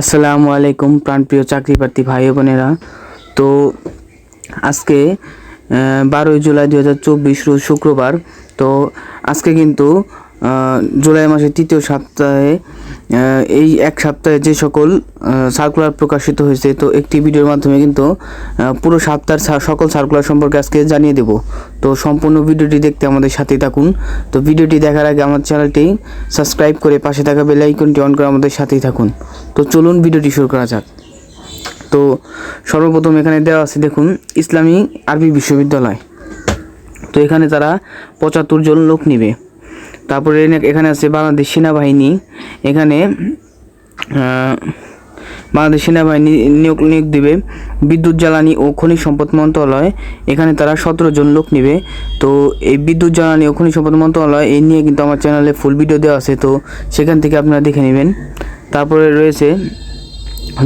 আসসালামু আলাইকুম প্রাণপ্রিয় চাকরি প্রার্থী ভাই বোনেরা। তো আজকে বারোই জুলাই দু হাজার চব্বিশ শুক্রবার। তো আজকে কিন্তু জুলাই মাসের তৃতীয় সপ্তাহে এই এক সপ্তাহে যে সকল সার্কুলার প্রকাশিত হয়েছে, তো একটি ভিডিওর মাধ্যমে কিন্তু পুরো সপ্তাহের সকল সার্কুলার সম্পর্কে আজকে জানিয়ে দেব। তো সম্পূর্ণ ভিডিওটি দেখতে আমাদের সাথেই থাকুন। তো ভিডিওটি দেখার আগে আমার চ্যানেলটি সাবস্ক্রাইব করে পাশে থাকা বেল আইকনটি অন করে আমাদের সাথেই থাকুন। তো চলুন ভিডিওটি শুরু করা যাক। তো সর্বপ্রথম এখানে দেওয়া আছে, দেখুন, ইসলামী আরবি বিশ্ববিদ্যালয়। তো এখানে তারা পঁচাত্তর জন লোক নিবে। তারপরে এখানে আছে বাংলাদেশ সেনাবাহিনী। এখানে বাংলাদেশ সেনাবাহিনী নিয়োগ নিয়োগ দেবে। বিদ্যুৎ, জ্বালানি ও খনিজ সম্পদ মন্ত্রণালয়। এখানে তারা সতেরো জন লোক নেবে। তো এই বিদ্যুৎ, জ্বালানি ও খনিজ সম্পদ মন্ত্রণালয় এই নিয়ে কিন্তু আমার চ্যানেলে ফুল ভিডিও দেওয়া আছে। তো সেখান থেকে আপনারা দেখে নেবেন। তারপরে রয়েছে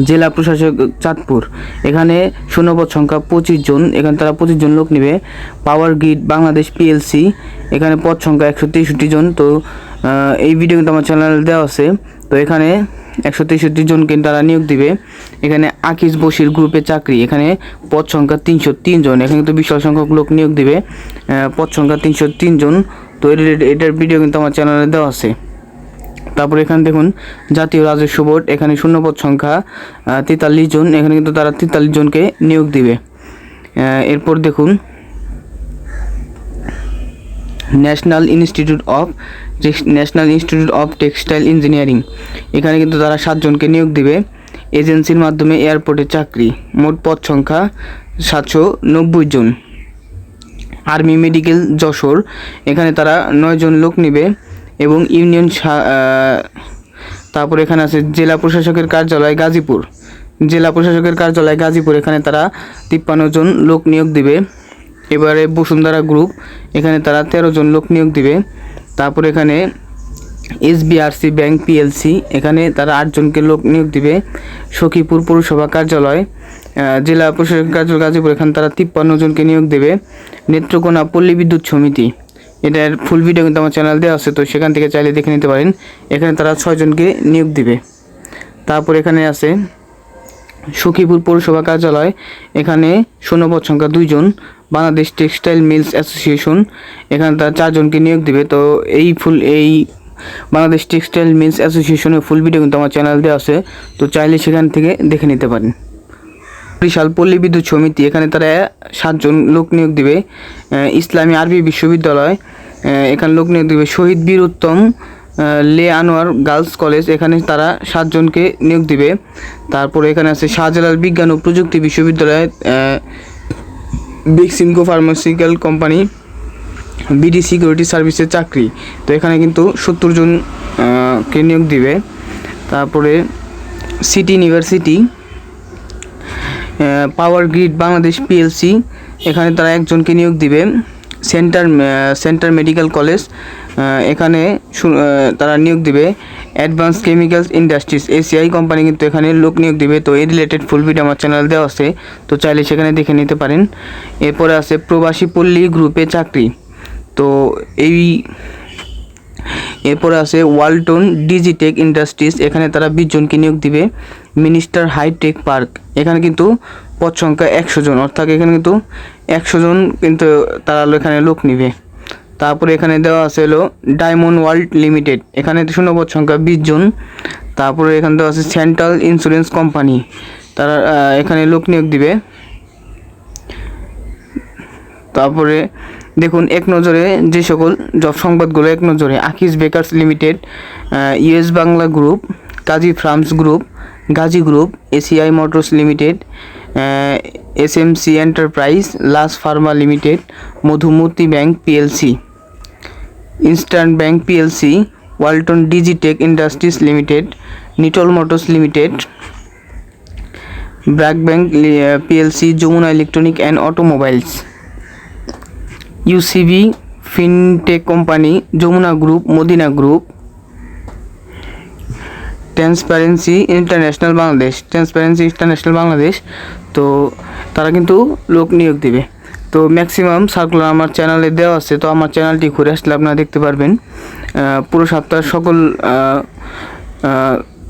জেলা প্রশাসক চাঁদপুর। এখানে শূন্যপদ সংখ্যা পঁচিশ জন। এখানে তারা পঁচিশ জন লোক নেবে। পাওয়ার গ্রিড বাংলাদেশ পিএলসি এখানে পদ সংখ্যা একশো তেষট্টি জন। তো এই ভিডিও কিন্তু আমার চ্যানেলে দেওয়া আছে। তো, এখানে একশো তেষট্টি জনকে তারা নিয়োগ দিবে। এখানে আকিস বসির গ্রুপে চাকরি। এখানে পদ সংখ্যা তিনশো তিন জন। এখানে কিন্তু বিশাল সংখ্যক লোক নিয়োগ দিবে। পদ সংখ্যা তিনশো তিন জন। তো এটার ভিডিও কিন্তু আমার চ্যানেলে দেওয়া আছে। তারপর এখানে দেখুন, জাতীয় রাজস্ব বোর্ড, এখানে শূন্যপদ সংখ্যা তেতাল্লিশ জন, এখানে কিন্তু তারা তেতাল্লিশ জনকে নিয়োগ দিবে। এরপর দেখুন national institute of national institute of textile engineering এখানে কিন্তু তারা সাতজনকে নিয়োগ দিবে। এজেন্সির মাধ্যমে এয়ারপোর্টে চাকরি, মোট পদ সংখ্যা সাতশো নব্বই জন। আর্মি মেডিকেল যশোর, এখানে তারা নয় জন লোক নেবে। এবং ইউনিয়ন তারপর এখানে আছে জেলা প্রশাসকের কার্যালয় গাজীপুর। জেলা প্রশাসকের কার্যালয় গাজীপুর, এখানে তারা তিপ্পান্ন জন লোক নিয়োগ দিবে। এবারে বসুন্ধরা গ্রুপ এখানে তারা তেরো জন লোক নিয়োগ দিবে। তারপর এখানে এসবিআরসি ব্যাংক পিএলসি এখানে তারা আটজনকে লোক নিয়োগ দিবে। সখীপুর পৌরসভা কার্যালয় জেলা প্রশাসক কার্যালয় গাজীপুর, এখানে তারা তিপ্পান্ন জনকে নিয়োগ দেবে। নেত্রকোনা পল্লী বিদ্যুৎ সমিতি। এটার ফুল ভিডিও কিন্তু আমার চ্যানেল দেওয়া আছে, তো সেখান থেকে চাইলে দেখে নিতে পারেন। এখানে তারা ছয়জনকে নিয়োগ দিবে। তারপর এখানে আছে সখীপুর পৌরসভা কার্যালয়, এখানে শূন্যপদ সংখ্যা দুইজন, বাংলাদেশ টেক্সটাইল মিলস অ্যাসোসিয়েশন, এখানে তারা চারজনকে নিয়োগ দিবে। তো এই ফুল এই বাংলাদেশ টেক্সটাইল মিলস অ্যাসোসিয়েশনের ফুল ভিডিও কিন্তু আমার চ্যানেল দেওয়া আছে, তো চাইলে সেখান থেকে দেখে নিতে পারেন। বিশাল পল্লী বিদ্যুৎ সমিতি, এখানে তারা সাতজন লোক নিয়োগ দিবে। ইসলামী আরবি বিশ্ববিদ্যালয় এখানে লোক নিয়োগ দিবে। শহীদ বীর উত্তম লে আনোয়ার গার্লস কলেজ, এখানে তারা সাতজনকে নিয়োগ দিবে। তারপরে এখানে আছে শাহজালাল বিজ্ঞান ও প্রযুক্তি বিশ্ববিদ্যালয় Beximco pharmaceutical company, BD security সার্ভিসের চাকরি। তো এখানে কিন্তু সত্তর জন কে নিয়োগ দিবে। তারপরে city university power grid Bangladesh PLC এখানে তারা একজনকে নিয়োগ দিবে। সেন্টার সেন্টার মেডিকেল কলেজ এখানে তারা নিয়োগ দিবে। Advance chemicals industries ACI company কিন্তু এখানে লোক নিয়োগ দিবে। তো এই রিলেটেড ফুল ভিডিও আমার চ্যানেল দেওয়া আছে। তো চাইলে সেখানে দেখে নিতে পারেন। এরপরে আছে প্রবাসী পল্লী গ্রুপে চাকরি। তো এই এরপরে আছে ওয়ালটন ডিজিটেক ইন্ডাস্ট্রিজ, এখানে তারা বিশ জনকে নিয়োগ দিবে। মিনিস্টার হাইটেক পার্ক, এখানে কিন্তু পদ সংখ্যা একশো জন, অর্থাৎ এখানে কিন্তু একশো জন কিন্তু তারা এখানে লোক নিবে। তারপরে এখানে দেওয়া আছে হলো ডায়মন্ড ওয়ার্ল্ড লিমিটেড, এখানে শূন্য পদ সংখ্যা বিশ জন। তারপরে এখানে দেওয়া আছে সেন্ট্রাল ইন্স্যুরেন্স কোম্পানি, তারা এখানে লোক নিয়োগ দিবে। তারপরে দেখুন, এক নজরে যে সকল জব সংবাদগুলো, এক নজরে Akij bakers limited US Bangla group, Kazi farms group, Gazi group, ACI motors limited S M C enterprise, Laz pharma limited, Modhumoti bank PLC, instant bank PLC, Walton digitech industries limited, Nitol motors limited, BRAC bank PLC, Jamuna electronic and automobiles. UCB fintech company, Jamuna group, Madina group, transparency international Bangladesh, transparency international Bangladesh, তো তারা কিন্তু লোক নিয়োগ দিবে। তো maximum circular আমার চ্যানেলে দেওয়া আছে, তো আমার চ্যানেলটি ঘুরে আসলে আপনারা দেখতে পারবেন। পুরো সপ্তাহের সকল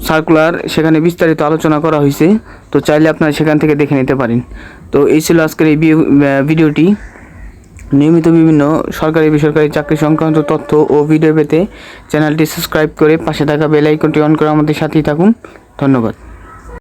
সার্কুলার সেখানে বিস্তারিত আলোচনা করা হয়েছে তো চাইলে আপনারা সেখান থেকে দেখে নিতে পারেন। তো এই ছিল আজকের এই ভিডিওটি। নিয়মিত বিভিন্ন সরকারি, বেসরকারি চাকরি সংক্রান্ত তথ্য ও ভিডিও পেতে চ্যানেলটি সাবস্ক্রাইব করে পাশে থাকা বেল আইকনটি অন করে আমাদের সাথেই থাকুন। ধন্যবাদ।